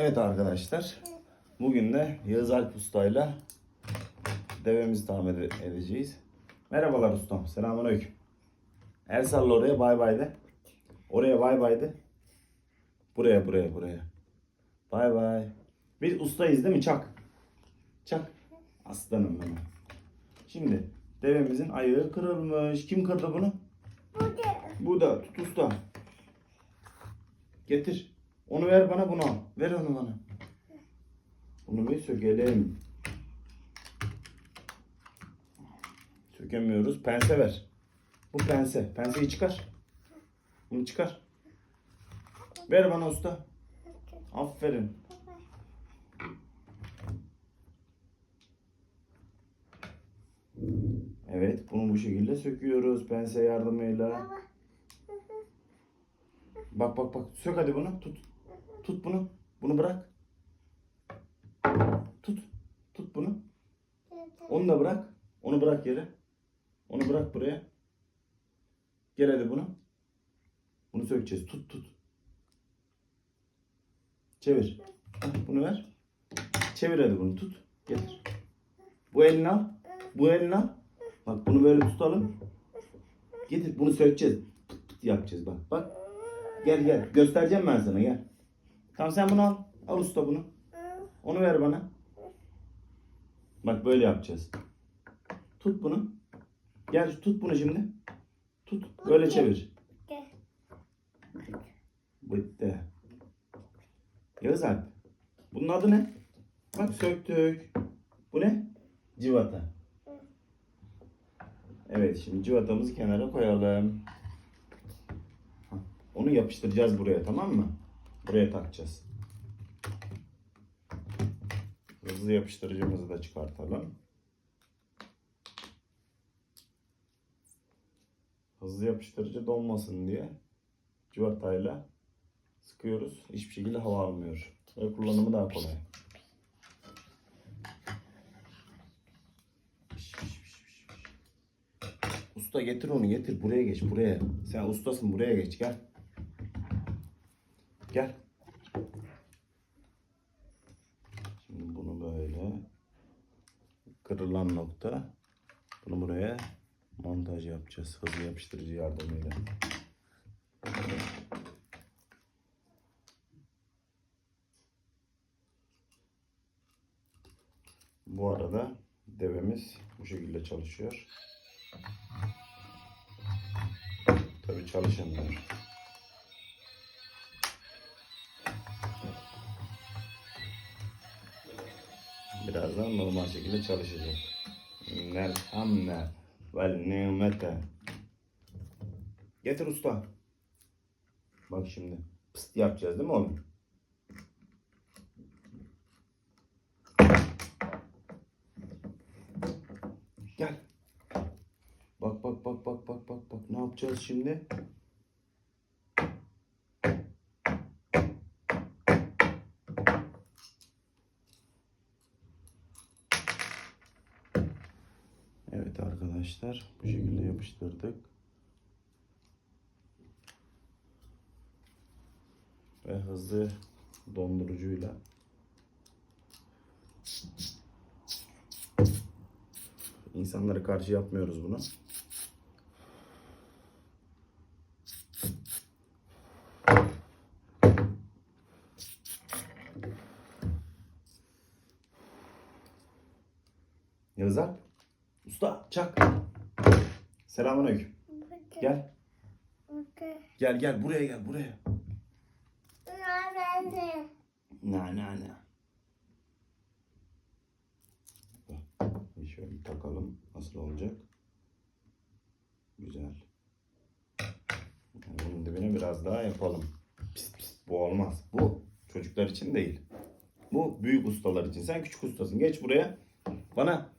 Evet arkadaşlar. Bugün de Yağız Alp Usta'yla devemizi tamir edeceğiz. Merhabalar ustam. Selamünaleyküm. El salla oraya bay bay de. Oraya bay bay de. Buraya buraya buraya. Bay bay. Biz ustayız değil mi Çak? Çak. Aslanım benim. Şimdi devemizin ayağı kırılmış. Kim kırdı bunu? Bu da tut usta. Getir. Onu ver bana bunu al. Ver onu bana. Bunu bir sökelim. Sökemiyoruz. Pense ver. Bu pense. Penseyi çıkar. Bunu çıkar. Ver bana usta. Aferin. Evet, bunu bu şekilde söküyoruz pense yardımıyla. Bak bak bak. Sök hadi bunu. Tut. Tut bunu. Bunu bırak. Tut. Tut bunu. Onu da bırak. Onu bırak yere. Onu bırak buraya. Gel hadi bunu. Bunu sökeceğiz. Tut tut. Çevir. Bunu ver. Çevir hadi bunu tut. Getir. Bu elini al. Bu elini al. Bak bunu böyle tutalım. Getir bunu sökeceğiz. Pıt pıt yapacağız bak. Bak. Gel gel. Göstereceğim ben sana gel. Tamam sen bunu al. Al usta bunu. Onu ver bana. Bak böyle yapacağız. Tut bunu. Gel tut bunu şimdi. Tut. Böyle çevir. Bitti. Yağız Alp. Bunun adı ne? Bak söktük. Bu ne? Civata. Evet şimdi civatamızı kenara koyalım. Onu yapıştıracağız buraya tamam mı? Buraya takacağız. Hızlı yapıştırıcımızı da çıkartalım. Hızlı yapıştırıcı donmasın diye civatayla sıkıyoruz. Hiçbir şekilde hava almıyor. Ve kullanımı daha kolay. Usta getir onu getir. Buraya geç buraya. Sen ustasın buraya geç gel. Gel. Şimdi bunu böyle kırılan nokta bunu buraya montaj yapacağız hızlı yapıştırıcı yardımıyla. Bu arada devemiz bu şekilde çalışıyor. Tabii çalışamıyor. Birazdan normal şekilde çalışacak. İnnel hamne vel nimete. Getir usta. Bak şimdi. Pıst yapacağız değil mi oğlum? Gel. Bak bak bak bak bak bak bak. Ne yapacağız şimdi? Evet arkadaşlar bu şekilde yapıştırdık. Ve hızlı dondurucuyla insanlara karşı yapmıyoruz bunu. Yazar. Çak. Selamünaleyküm. Gel. Gel gel buraya gel buraya. Na na na. Bir şöyle takalım. Nasıl olacak? Güzel. Yani bunun dibine biraz daha yapalım. Pis pis. Bu olmaz. Bu çocuklar için değil. Bu büyük ustalar için. Sen küçük ustasın. Geç buraya. Bana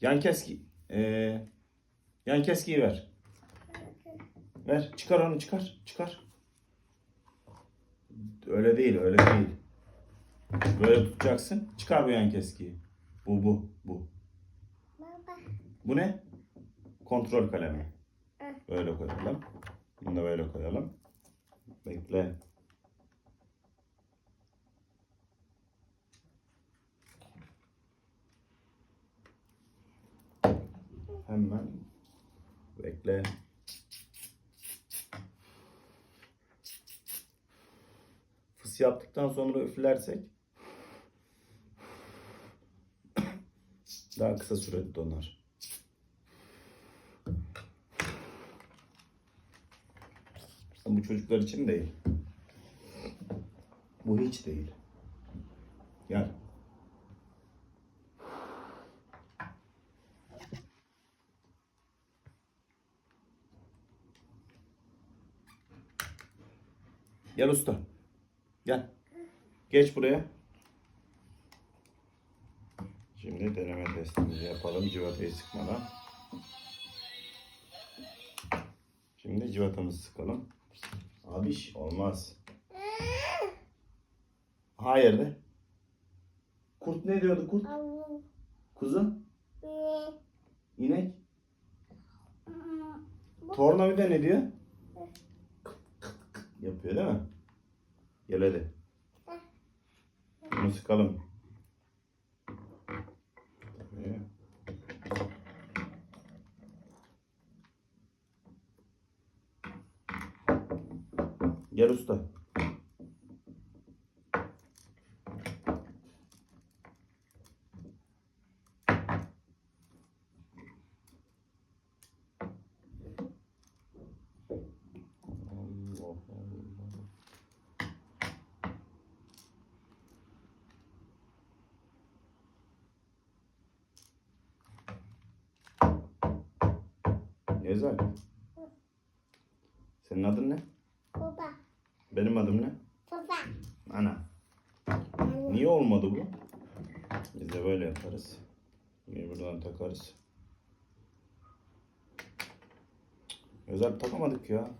yan keski. Ee, yan keskiyi ver. Ver. Çıkar onu çıkar. Çıkar. Öyle değil. Öyle değil. Böyle tutacaksın. Çıkar bu yan keskiyi. Bu bu bu. Bu ne? Kontrol kalemi. Böyle koyalım. Bunu da böyle koyalım. Bekle. Hemen bekle. Fıs yaptıktan sonra üflersek daha kısa sürede donar. Bu çocuklar için değil. Bu hiç değil. Gel. Gel usta. Gel. Geç buraya. Şimdi deneme testimizi yapalım civatayı sıkmadan. Şimdi civatamızı sıkalım. Abiş olmaz. Hayır de. Kurt ne diyordu kurt? Kuzu? İnek? Tornavida ne diyor? Yapıyor değil mi? Gel hadi. Bunu sıkalım. Gel usta. Güzel. Senin adın ne? Baba, Benim adım ne? baba. Ana. Niye olmadı bu? Biz de böyle yaparız. Yine buradan takarız. Özel takamadık ya.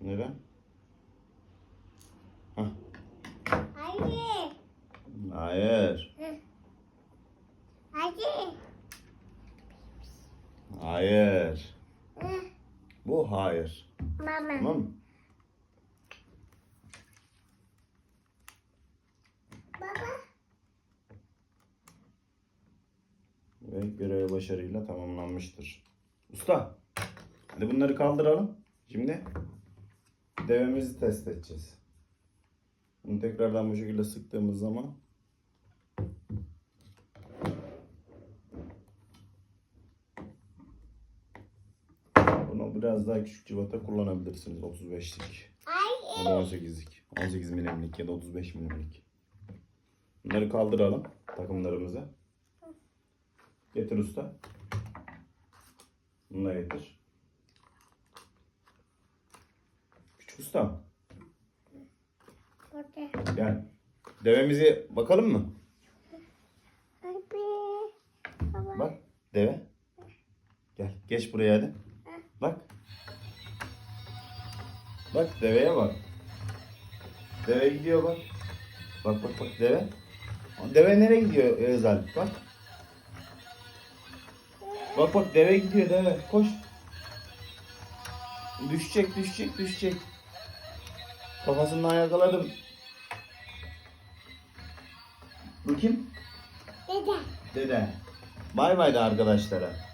Neden? Hah. Hayır, Hayır. hayır. Hayır. Bu hayır. Mama, Tamam mı? baba. Ve görev başarıyla tamamlanmıştır. Usta. Hadi bunları kaldıralım. Şimdi devemizi test edeceğiz. Bunu tekrardan bu şekilde sıktığımız zaman biraz daha küçük civata kullanabilirsiniz. 35'lik Hayır. ya da 18'lik. 18 milimlik ya da 35 milimlik. Bunları kaldıralım takımlarımıza. Getir usta. Bunu da getir. Küçük usta gel. Devemizi bakalım mı? Bak deve. Gel geç buraya hadi. Bak. Bak deveye bak. Deve gidiyor bak. Bak bak bak deve. Deve nereye gidiyor Özal? Bak. Bak bak deve gidiyor deve. Koş. Düşecek düşecek düşecek. Kafasından yakaladım. Bu kim? Dede. Dede. Bay bay da arkadaşlara.